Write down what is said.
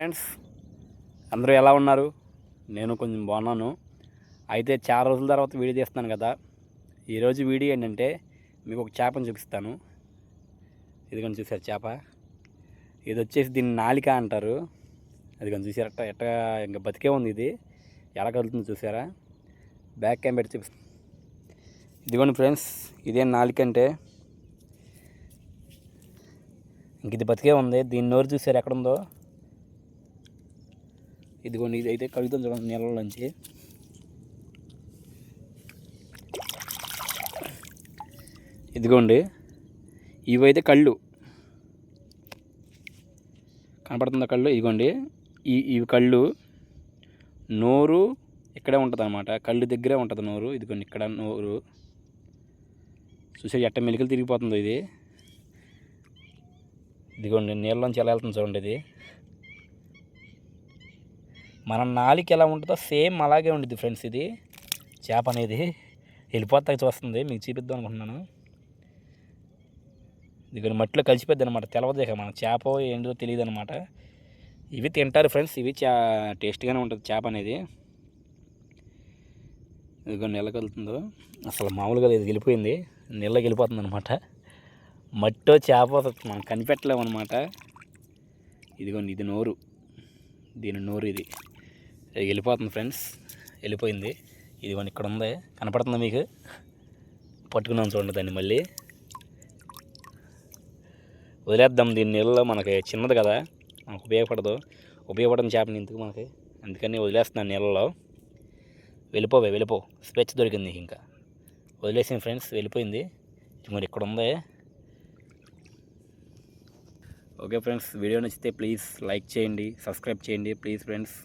Friends అందరూ ఎలా ఉన్నారు? నేను కొంచెం బాగున్నాను. అయితే చాలా రోజుల తర్వాత వీడియో తీస్తున్నాను కదా. ఈరోజు వీడియో ఏంటంటే మీకు ఒక చేపను చూపిస్తాను. ఇదిగోని చూసారు చేప. ఇది వచ్చేసి దీన్ని నాలిక అంటారు. అది కానీ చూసారు ఎట్ట ఎట్ట ఇంకా బతికే ఉంది ఇది. ఎలా కలుగుతుంది చూసారా? బ్యాక్ క్యామ్ పెట్టి చూపిస్తాను ఇదిగోండి ఫ్రెండ్స్ ఇదేం నాలిక అంటే. ఇంక ఇది బతికే ఉంది. దీని నోరు చూసారు ఎక్కడుందో ఇదిగోండి ఇది అయితే కడుగుతుంది చూడండి నీళ్ళలోంచి ఇదిగోండి ఇవైతే కళ్ళు. కనపడుతుందా కళ్ళు? ఇదిగోండి ఈ ఇవి కళ్ళు నోరు ఇక్కడే ఉంటుంది అనమాట కళ్ళు దగ్గరే ఉంటుంది నోరు. ఇదిగోండి ఇక్కడ నోరు. చూసారు ఎట్ట మెలికలు తిరిగిపోతుందో ఇది. ఇదిగోండి నీళ్ళలోంచి ఎలా వెళ్తుంది చూడండి ఇది. మన నాలికి ఎలా ఉంటుందో సేమ్ అలాగే ఉండిద్ది ఫ్రెండ్స్ ఇది. చేప అనేది వెళ్ళిపోతాకి చూస్తుంది. మీకు చూపిద్దాం అనుకుంటున్నాను. ఇది మట్టిలో కలిసిపోద్ది అనమాట తెలవదు ఇక మనం చేప ఏంటో తెలియదు అనమాట ఇవి తింటారు ఫ్రెండ్స్. ఇవి చా టేస్ట్గానే ఉంటుంది చేప అనేది. ఇదిగో నెల కలుతుందో అసలు మామూలుగా ఇది వెళ్ళిపోయింది. నీళ్ళకి వెళ్ళిపోతుంది అనమాట మట్టో చేప మనం కనిపెట్టలేము అనమాట ఇదిగోండి ఇది నోరు. దీని నోరు ఇది. వెళ్ళిపోతుంది ఫ్రెండ్స్. వెళ్ళిపోయింది. ఇది మన ఇక్కడ ఉంది. కనపడుతుందా మీకు? పట్టుకున్నాం చూడండి దాన్ని మళ్ళీ. వదిలేద్దాం దీని నీళ్ళలో మనకి చిన్నది కదా మనకు ఉపయోగపడదు. ఉపయోగపడని చేపని ఇందుకు మనకి? అందుకని వదిలేస్తున్నాను నీళ్ళలో. వెళ్ళిపోవే వెళ్ళిపో. స్వేచ్ఛ దొరికింది ఇంకా. వదిలేసింది ఫ్రెండ్స్ వెళ్ళిపోయింది. ఇది మరి ఇక్కడ ఉంది. ఓకే ఫ్రెండ్స్ వీడియో నచ్చితే ప్లీజ్ లైక్ చేయండి సబ్స్క్రైబ్ చేయండి. Please friends.